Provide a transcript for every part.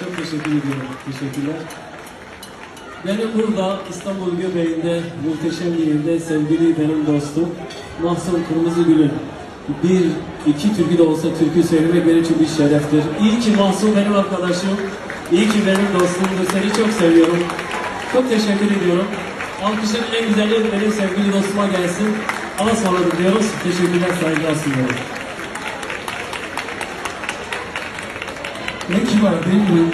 Çok teşekkür ediyorum. Teşekkürler. Benim burada İstanbul Göbeği'nde muhteşem bir yerde sevgili benim dostum Mahsun Kırmızı Gül'ün bir iki türkü de olsa türkü söylemek benim için bir şereftir. İyi ki Mahsun benim arkadaşım. İyi ki benim dostumdur. Seni çok seviyorum. Çok teşekkür ediyorum. Alkışın en güzeli benim sevgili dostuma gelsin. Ama sonra diyoruz. Teşekkürler, saygılar sunuyorum. Ne kibar değil mi?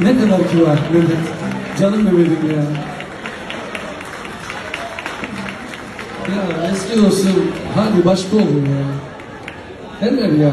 Ne kadar kibar Mehmet. Canım Mehmet'im ya. Ya eski dostum hadi başka olun ya. Hemen ya.